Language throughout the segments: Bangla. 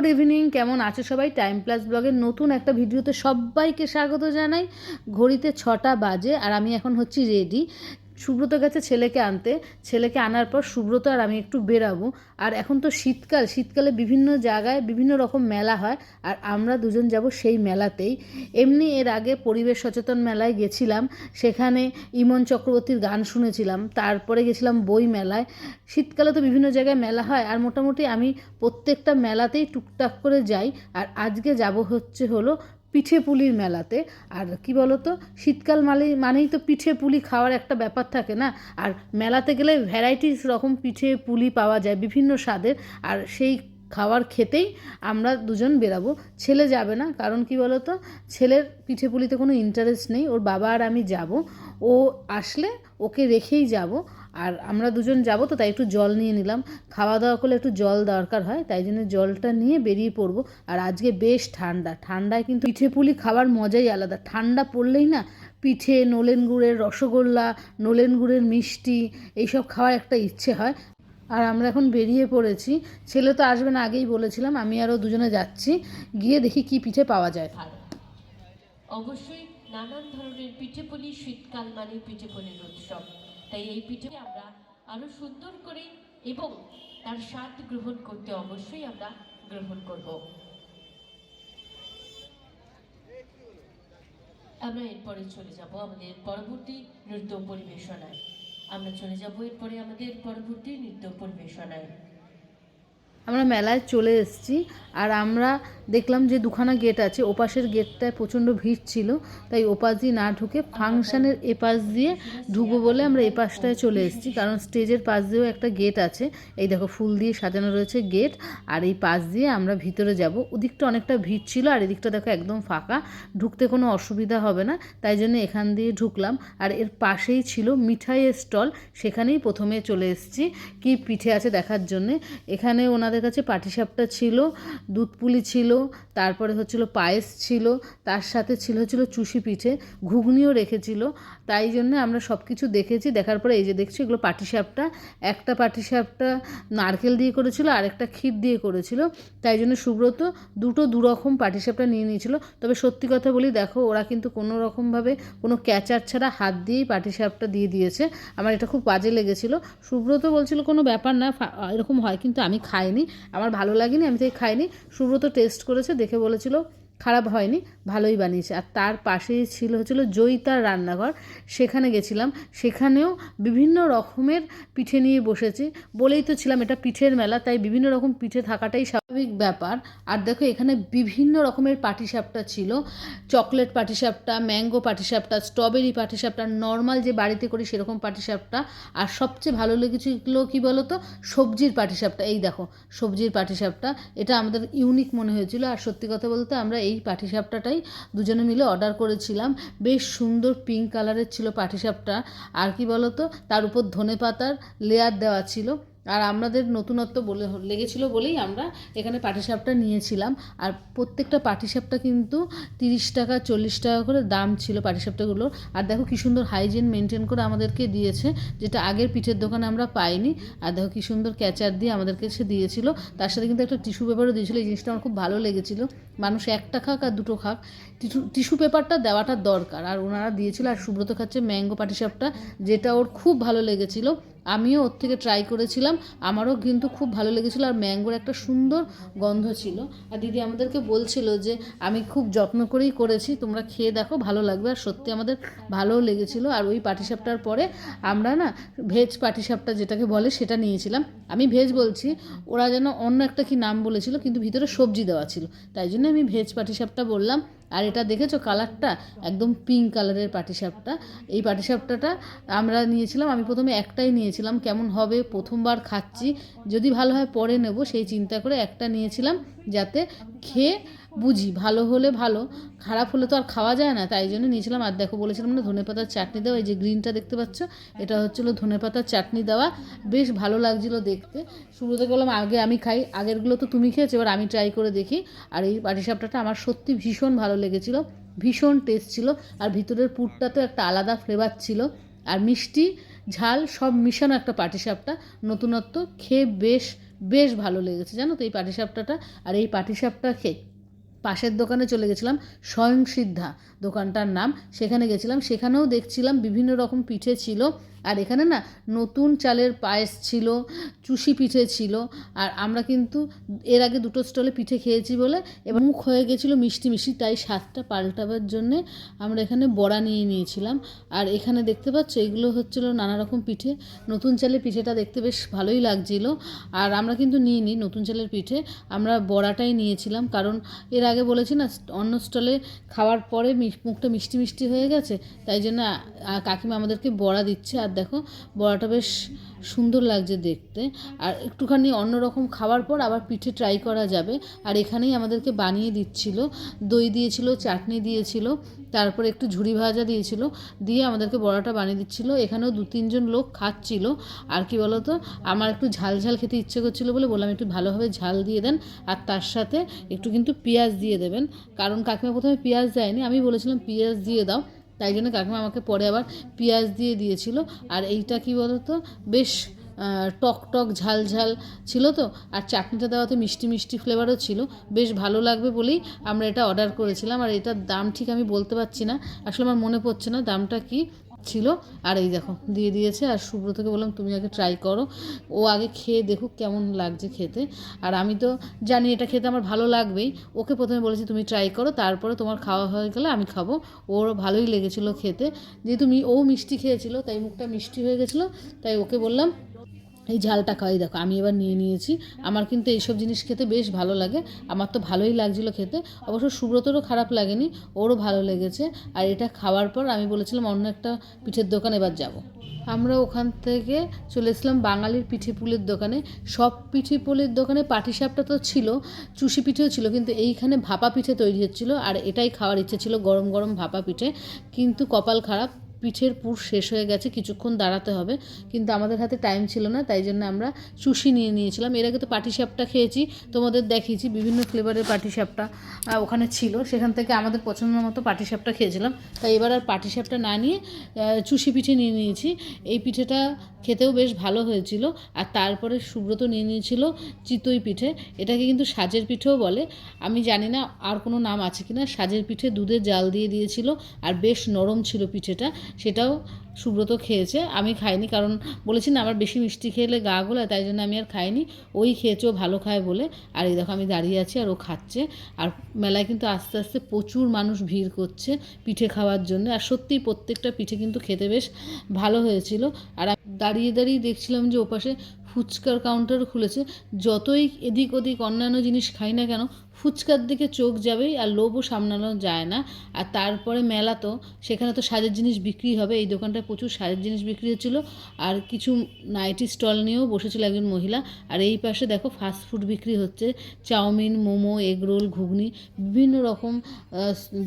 গুড ইভিনিং কেমন আছো সবাই? টাইম প্লাস ব্লগের নতুন একটা ভিডিওতে সবাইকে স্বাগত জানাই। ঘড়িতে ছটা বাজে আর আমি এখন হচ্ছি রেডি সুব্রত গেছে ছেলেকে আনতে। ছেলেকে আনার পর সুব্রত আর আমি একটু বেরাবো। আর এখন তো শীতকাল, শীতকালে বিভিন্ন জায়গায় বিভিন্ন রকম মেলা হয় আর আমরা দুজন যাব সেই মেলাতেই। এমনি এর আগে পরিবেশ সচেতন মেলায় গেছিলাম। সেখানে ইমন চক্রবর্তীর গান শুনেছিলাম। তারপরে গেছিলাম বই মেলায়। শীতকালে তো বিভিন্ন জায়গায় মেলা হয় আর মোটামুটি আমি প্রত্যেকটা মেলাতেই টুকটাক করে যাই। আর আজকে যাব হচ্ছে হলো পিঠে পুলির মেলাতে। আর কি বলতো, শীতকাল মানে মানেই তো পিঠে পুলি খাওয়ার একটা ব্যাপার থাকে না। আর মেলাতে গেলে ভ্যারাইটিস রকম পিঠে পুলি পাওয়া যায় বিভিন্ন স্বাদের। আর সেই খাওয়ার খেতেই আমরা দুজন বেরাবো। ছেলে যাবে না, কারণ কি বলতো, ছেলের পিঠে পুলিতে কোনো ইন্টারেস্ট নেই। ওর বাবা আর আমি যাব। ও আসলে ওকে রেখেই যাব। আর আমরা দুজন যাব, তো তাই একটু জল নিয়ে নিলাম। খাওয়া দাওয়া করলে একটু জল দরকার হয়, তাই জন্য জলটা নিয়ে বেরিয়ে পড়ব। আর আজকে বেশ ঠান্ডা, ঠান্ডায় কিন্তু পিঠে পুলি খাওয়ার মজাই আলাদা। ঠান্ডা পড়লেই না পিঠে, নলেন গুড়ের রসগোল্লা, নলেন গুড়ের মিষ্টি, এইসব খাওয়ার একটা ইচ্ছে হয়। আর আমরা এখন বেরিয়ে পড়েছি। ছেলে তো আসবে না, আগেই বলেছিলাম, আমি আরও দুজনে যাচ্ছি। গিয়ে দেখি কি পিঠে পাওয়া যায়। অবশ্যই নানান ধরনের পিঠেপুলি শীতকাল মানে পিঠেপুলির উৎসব। তাই এই পিঠে আমরা আরও সুন্দর করে এবং তার স্বাদ গ্রহণ করতে অবশ্যই আমরা গ্রহণ করব। আমরা এরপরে চলে যাব আমাদের পরবর্তী নৃত্য পরিবেশনায়। আমরা চলে যাব এরপরে আমাদের পরবর্তী নৃত্য পরিবেশনায়। আমরা মেলায় চলে এসেছি আর আমরা দেখলাম যে দুখানা গেট আছে, ওপাশের গেটটায় প্রচণ্ড ভিড় ছিল, তাই ওপাশ দিয়ে না ঢুকে ফাংশানের এপাশ দিয়ে ঢুকবো বলে আমরা এপাশটায় চলে এসেছি। কারণ স্টেজের পাশ দিয়েও একটা গেট আছে, এই দেখো ফুল দিয়ে সাজানো রয়েছে গেট, আর এই পাশ দিয়ে আমরা ভিতরে যাব। ওদিকটা অনেকটা ভিড় ছিল আর এদিকটা দেখো একদম ফাঁকা, ঢুকতে কোনো অসুবিধা হবে না, তাই জন্য এখান দিয়ে ঢুকলাম। আর এর পাশেই ছিল মিঠাইয়ের স্টল, সেখানেই প্রথমে চলে এসেছি, কি পিঠে আছে দেখার জন্যে। এখানে ওনাদের কাছে পাটিসাপটা ছিল, দুধ পুলি ছিল, তারপরে হচ্ছিল পায়েস ছিল, তার সাথে ছিল হচ্ছিল চুষি পিঠে, ঘুগনিও রেখেছিল। তাই জন্য আমরা সব কিছু দেখেছি, দেখার পরে এই যে দেখছি এগুলো পাটিসাপটা, একটা পাটিসাপটা নারকেল দিয়ে করেছিল আর একটা ক্ষীর দিয়ে করেছিল। তাই জন্য সুব্রত দুটো দুরকম পাটিসাপটা নিয়ে নিয়েছিল। তবে সত্যি কথা বলি, দেখো ওরা কিন্তু কোনো রকমভাবে কোনো ক্যাচার ছাড়া হাত দিয়েই পাটিসাপটা দিয়ে দিয়েছে। আমার এটা খুব বাজে লেগেছিল। সুব্রত বলছিল কোনো ব্যাপার না এরকম হয়, কিন্তু আমি খাইনি। আমার ভালো লাগেনি আমি তাই খাইনি। সুব্রত টেস্ট করেছে দেখে বলেছিল খারাপ হয়নি, ভালোই বানিয়েছে। আর তার পাশেই ছিল, হচ্ছিল জয়িতার রান্নাঘর। সেখানে গেছিলাম। সেখানেও বিভিন্ন রকমের পিঠে নিয়ে বসেছি। বলেই তো ছিলাম, এটা পিঠের মেলা, তাই বিভিন্ন রকম পিঠে থাকাটাই স্বাভাবিক ব্যাপার। আর দেখো, এখানে বিভিন্ন রকমের পাটিসাপটা ছিল। চকলেট পাটিসাপটা, ম্যাঙ্গো পাটিসাপটা, স্ট্রবেরি পাটিসাপটা, নর্মাল যে বাড়িতে করি সেরকম পাটিসাপটা। আর সবচেয়ে ভালো লেগেছিল কি বলো তো সবজির পাটিসাপটা। এই দেখো, সবজির পাটিসাপটা। এটা আমাদের ইউনিক মনে হয়েছিল। আর সত্যি কথা বলতে আমরা এই পাটিসাপটাটাই দুজনে মিলে অর্ডার করেছিলাম। বেশ সুন্দর পিঙ্ক কালারের ছিল পাটিসাপটা। আর কি বলো তো তার উপর ধনে পাতার লেয়ার দেওয়া ছিল। আর আমাদের নতুনত্ব বলে লেগেছিল বলেই আমরা এখানে পাটিসাপটা নিয়েছিলাম। আর প্রত্যেকটা পাটিসাপটা কিন্তু তিরিশ টাকা, চল্লিশ টাকা করে দাম ছিল পাটিসাপটাগুলোর আর দেখো কি সুন্দর হাইজিন মেনটেন করে আমাদেরকে দিয়েছে, যেটা আগের পিঠের দোকানে আমরা পাইনি। আর দেখো কি সুন্দর ক্যাচার দিয়ে আমাদেরকে সে দিয়েছিল। তার সাথে কিন্তু একটা টিস্যু পেপারও দিয়েছিলো। এই জিনিসটা আমার খুব ভালো লেগেছিল। মানুষ একটা খাক আর দুটো খাক। টিস্যু টিস্যু পেপারটা দেওয়াটা দরকার। আর ওনারা দিয়েছিল, আর সুব্রত খাচ্ছে ম্যাঙ্গো পাটিসাপটা যেটা ওর খুব ভালো লেগেছিল। আমিও ওর থেকে ট্রাই করেছিলাম, আমারও কিন্তু খুব ভালো লেগেছিলো, আর ম্যাঙ্গোর একটা সুন্দর গন্ধ ছিল। আর দিদি আমাদেরকে বলছিল যে, আমি খুব যত্ন করেই করেছি, তোমরা খেয়ে দেখো, ভালো লাগবে। আর সত্যি আমাদের ভালোও লেগেছিলো। আর ওই পাটিসাপটার পরে আমরা না, ভেজ পাটিসাপটা যেটাকে বলে, সেটা নিয়েছিলাম। আমি ভেজ বলছি, ওরা যেন অন্য একটা কি নাম বলেছিল, কিন্তু ভিতরে সবজি দেওয়া ছিল। তাই জন্য আমি ভেজ পাটিসাপটা বললাম, আর এটা দেখেছ কালারটা? একদম পিঙ্ক কালারের পাটিসাপটা। এই পাটিসাপটাটা আমরা নিয়েছিলাম, আমি প্রথমে একটাই নিয়েছিলাম, কেমন হবে প্রথমবার খাচ্ছি। যদি ভালো হয় পরে নেব, সেই চিন্তা করে একটা নিয়েছিলাম যাতে খেয়ে বুঝি, ভালো হলে ভালো, খারাপ হলে তো আর খাওয়া যায় না। তাই জন্য নিয়েছিলাম, আর দেখো বলেছিলাম না, ধনে পাতার চাটনি দেওয়া, এই যে গ্রিনটা দেখতে পাচ্ছ, এটা হচ্ছিল ধনে পাতার চাটনি দেওয়া। বেশ ভালো লাগছিল দেখতে। শুরুতে বললাম, আগে আমি খাই, আগেরগুলো তো তুমি খেয়েছো, এবার আমি ট্রাই করে দেখি। আর এই পাটিসাপটাটা আমার সত্যি ভীষণ ভালো লেগেছিলো, ভীষণ টেস্ট ছিল, আর ভিতরের পুরটা তো একটা আলাদা ফ্লেভার ছিল। আর মিষ্টি, ঝাল, সব মিশানো একটা পাটিসাপটা নতুনত্ব, খেয়ে বেশ বেশ ভালো লেগেছে। জানো তো এই পাটিসাপটাটা আর এই পাটিসাপটা খেয়ে পাশের দোকানে চলে গেছিলাম স্বয়ংসিদ্ধা দোকানটার নাম, সেখানে গেছিলাম। সেখানেও দেখছিলাম বিভিন্ন রকম পিঠে ছিল। আর এখানে না নতুন চালের পায়েস ছিল, চুষি পিঠে ছিল, আর আমরা কিন্তু এর আগে দুটো স্টলে পিঠে খেয়েছি বলে এবার মুখ হয়ে গেছিল মিষ্টি মিষ্টি, তাই স্বাদটা পাল্টাবার জন্যে আমরা এখানে বড়া নিয়ে নিয়েছিলাম। আর এখানে দেখতে পাচ্ছ এগুলো হচ্ছিল নানা রকম পিঠে, নতুন চালের পিঠেটা দেখতে বেশ ভালোই লাগছিল। আর আমরা কিন্তু নিইনি নতুন চালের পিঠে, আমরা বড়াটাই নিয়েছিলাম কারণ এর আগে বলেছি না অন্য স্টলে খাওয়ার পরে মুখটা মিষ্টি মিষ্টি হয়ে গেছে, তাই জন্য কাকিমা আমাদেরকে বড়া দিচ্ছে আর দেখো, বড়াটা বেশ সুন্দর লাগছে দেখতে। আর একটুখানি অন্যরকম খাওয়ার পর আবার পিঠে ট্রাই করা যাবে। আর এখানেই আমাদেরকে বানিয়ে দিচ্ছিল, দই দিয়েছিল, চাটনি দিয়েছিল, তারপরে একটু ঝুড়ি ভাজা দিয়েছিল, দিয়ে আমাদেরকে বড়াটা বানিয়ে দিচ্ছিল। এখানেও দু তিনজন লোক খাচ্ছিল। আর কি বলতো, আমার একটু ঝাল ঝাল খেতে ইচ্ছে করছিল বলে বললাম, একটু ভালোভাবে ঝাল দিয়ে দেন, আর তার সাথে একটু কিন্তু পেঁয়াজ দিয়ে দেবেন। কারণ কাকিমা প্রথমে পেঁয়াজ দেয়নি, আমি বলেছিলাম, পেঁয়াজ দিয়ে দাও। তাই জন্য কাকিমা আমাকে পরে আবার পেঁয়াজ দিয়ে দিয়েছিল। আর এইটা কি বলতো? বেশ টক টক ঝাল ঝাল ছিল তো, আর চাটনিটা দেওয়াতে মিষ্টি মিষ্টি ফ্লেভারও ছিল। বেশ ভালো লাগবে বলেই আমরা এটা অর্ডার করেছিলাম। আর এটার দাম ঠিক আমি বলতে পারছি না। আসলে আমার মনে পড়ছে না দামটা কি। ছিল। আর এই দেখো, দিয়ে দিয়েছে। আর সুব্রতকে বললাম, তুমি আগে ট্রাই করো। ও আগে খেয়ে দেখুক কেমন লাগছে খেতে। আর আমি তো জানি এটা খেতে আমার ভালো লাগবেই। ওকে প্রথমে বলেছি, তুমি ট্রাই করো, তারপরে তোমার খাওয়া হয়ে গেলে আমি খাব। ওর ভালোই লেগেছিলো খেতে। যেহেতু ও মিষ্টি খেয়েছিল, তাই মুখটা মিষ্টি হয়ে গেছিল, তাই ওকে বললাম এই ঝালটা খাওয়াই। দেখো, আমি এবার নিয়ে নিয়েছি। আমার কিন্তু এইসব জিনিস খেতে বেশ ভালো লাগে। আমার তো ভালোই লাগছিল খেতে। অবশ্য সুব্রতরও খারাপ লাগেনি, ওরও ভালো লেগেছে। আর এটা খাওয়ার পর আমি বলেছিলাম, অন্য একটা পিঠের দোকান এবার যাব। আমরা ওখান থেকে চলে এসলাম বাঙালির পিঠে পুলির দোকানে। সব পিঠে পুলির দোকানে পাটিসাপটা তো ছিল, চুষি পিঠেও ছিল, কিন্তু এইখানে ভাপা পিঠে তৈরি হচ্ছিল। আর এটাই খাওয়ার ইচ্ছে ছিল, গরম গরম ভাপা পিঠে। কিন্তু কপাল খারাপ পিঠের পুর শেষ হয়ে গেছে, কিছুক্ষণ দাঁড়াতে হবে। কিন্তু আমাদের হাতে টাইম ছিল না, তাই জন্য আমরা সুশি নিয়ে নিয়েছিলাম। এর আগে তো পাটিসাপটা খেয়েছি, তোমাদের দেখিয়েছি বিভিন্ন ফ্লেভারের পাটিসাপটা ওখানে ছিল। সেখান থেকে আমাদের পছন্দ মতো পাটিসাপটা খেয়েছিলাম। তাই এবার আর পাটিসাপটা না নিয়ে চুষি পিঠে নিয়ে নিয়েছি। এই পিঠেটা খেতেও বেশ ভালো হয়েছিল, আর তারপরে সুব্রত নিয়ে নিয়েছিল চিতই পিঠে। এটাকে কিন্তু সাজের পিঠেও বলে। আমি জানি না আর কোনো নাম আছে কি না সাজের পিঠে দুধে জাল দিয়ে দিয়েছিল, আর বেশ নরম ছিল পিঠেটা। সেটাও সুব্রত খেয়েছে। আমি খাইনি কারণ বলেছি না, আমার বেশি মিষ্টি খেলে গা গোলায়, তাই জন্য আমি আর খাইনি। ওই খেয়েছে ও ভালো খায় বলে। আর এই দেখো আমি দাঁড়িয়ে আছি আর ও খাচ্ছে। আর মেলায় কিন্তু আস্তে আস্তে প্রচুর মানুষ ভিড় করছে পিঠে খাওয়ার জন্য। আর সত্যি প্রত্যেকটা পিঠে কিন্তু খেতে বেশ ভালো হয়েছিল। আর দাঁড়িয়ে দাঁড়িয়ে দেখছিলাম যে ওপাশে ফুচকার কাউন্টার খুলেছে। যতই এদিক ওদিক অন্যান্য জিনিস খাই না কেন, ফুচকার দিকে চোখ যাবেই আর লোভও সামলানো যায় না। আর তারপরে মেলা তো, সেখানে তো সাজের জিনিস বিক্রি হবে। এই দোকানটায় প্রচুর সাজের জিনিস বিক্রি হচ্ছিল। আর কিছু নাইটি স্টল নিয়েও বসেছিল একজন মহিলা। আর এই পাশে দেখো ফাস্ট ফুড বিক্রি হচ্ছে। Chow mein, momo egg roll ghugni, বিভিন্ন রকম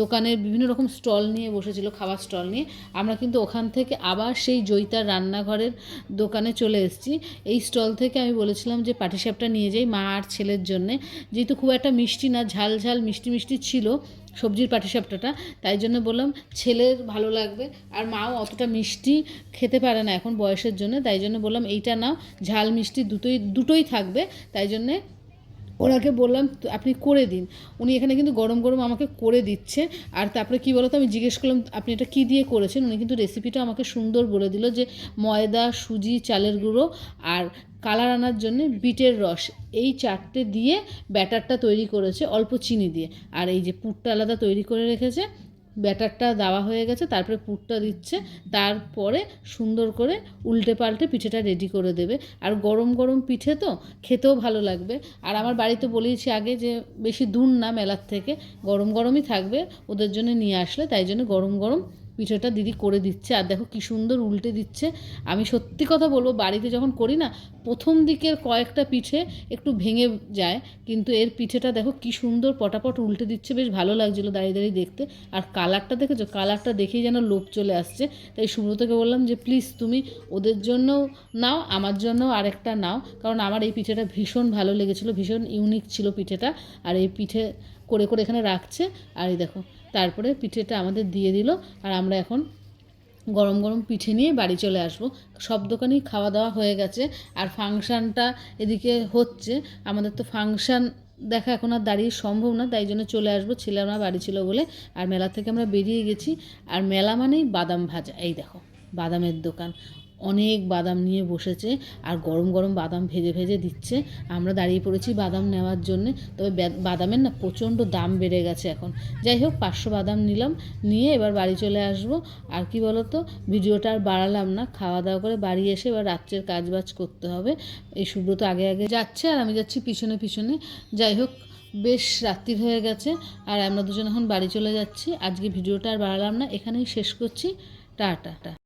দোকানের বিভিন্ন রকম স্টল নিয়ে বসেছিল, খাবার স্টল নিয়ে। আমরা কিন্তু ওখান থেকে আবার সেই জয়িতার রান্নাঘরের দোকানে চলে এসেছি। এই স্টল থেকে আমি বলেছিলাম যে পাটিসাপটা নিয়ে যাই মা আর ছেলের জন্যে। যেহেতু খুব একটা মিষ্টি না, ঝাল ঝাল, মিষ্টি মিষ্টি ছিল সবজির পাটিসাপটাটা, তাই জন্য বললাম ছেলের ভালো লাগবে। আর মাও অতটা মিষ্টি খেতে পারে না এখন বয়সের জন্য, তাই জন্য বললাম এইটা নাও, ঝাল মিষ্টি দুটোই দুটোই থাকবে, তাই জন্যে ওনাকে বললাম, "তো আপনি করে দিন। উনি এখানে কিন্তু গরম গরম আমাকে করে দিচ্ছে। আর তারপরে কী বলতো, আমি জিজ্ঞেস করলাম, আপনি এটা কী দিয়ে করেছেন? উনি কিন্তু রেসিপিটা আমাকে সুন্দর বলে দিল যে, ময়দা, সুজি, চালের গুঁড়ো আর কালার আনার জন্যে বিটের রস। এই চারটে দিয়ে ব্যাটারটা তৈরি করেছে, অল্প চিনি দিয়ে। আর এই যে পুরটা আলাদা তৈরি করে রেখেছে ব্যাটারটা দেওয়া হয়ে গেছে, তারপরে পুরটা দিচ্ছে, তারপরে সুন্দর করে উল্টে পাল্টে পিঠেটা রেডি করে দেবে। আর গরম গরম পিঠে তো খেতেও ভালো লাগবে। আর আমার বাড়িতে বলেছি আগে যে বেশি দূর না মেলার থেকে, গরম গরমই থাকবে ওদের জন্য নিয়ে আসলে, তাই জন্য গরম গরম পিঠেটা দিদি করে দিচ্ছে আর দেখো কী সুন্দর উল্টে দিচ্ছে। আমি সত্যি কথা বলব, বাড়িতে যখন করি না, প্রথম দিকের কয়েকটা পিঠে একটু ভেঙে যায়, কিন্তু এর পিঠেটা দেখো কী সুন্দর পটাপট উল্টে দিচ্ছে, বেশ ভালো লাগছিল দাঁড়িয়ে দাঁড়িয়ে দেখতে। আর কালারটা দেখেছ? কালারটা দেখেই যেন লোভ চলে আসছে। তাই সুব্রতকে বললাম যে, প্লিজ তুমি ওদের জন্যও নাও, আমার জন্যও আরেকটা নাও। কারণ আমার এই পিঠেটা ভীষণ ভালো লেগেছিলো, ভীষণ ইউনিক ছিল পিঠেটা। আর এই পিঠে করে করে এখানে রাখছে। আর এই দেখো তারপরে পিঠেটা আমাদের দিয়ে দিল, আর আমরা এখন গরম গরম পিঠে নিয়ে বাড়ি চলে আসব। সব দোকানেই খাওয়া দাওয়া হয়ে গেছে, আর ফাংশানটা এদিকে হচ্ছে। আমাদের তো ফাংশান দেখা এখন আর দাঁড়িয়ে সম্ভব না, তাই জন্য চলে আসব, ছেলে আমরা বাড়ি ছিল বলে। আর মেলা থেকে আমরা বেরিয়ে গেছি, আর মেলা মানেই বাদাম ভাজা, এই দেখো, বাদামের দোকান। অনেক বাদাম নিয়ে বসেছে আর গরম গরম বাদাম ভেজে ভেজে দিচ্ছে। আমরা দাঁড়িয়ে পড়েছি বাদাম নেওয়ার জন্যে। তবে বাদামের না প্রচণ্ড দাম বেড়ে গেছে এখন। যাই হোক, পাঁচশো বাদাম নিলাম। নিয়ে এবার বাড়ি চলে আসব। আর কি বলতো, ভিডিওটা আর বাড়ালাম না। খাওয়া দাওয়া করে বাড়ি এসে এবার রাত্রের কাজ বাজ করতে হবে। এই সুব্রত আগে আগে যাচ্ছে আর আমি যাচ্ছি পিছনে পিছনে। যাই হোক, বেশ রাত্রির হয়ে গেছে আর আমরা দুজন এখন বাড়ি চলে যাচ্ছি। আজকে ভিডিওটা আর বাড়ালাম না। এখানেই শেষ করছি। টাটা।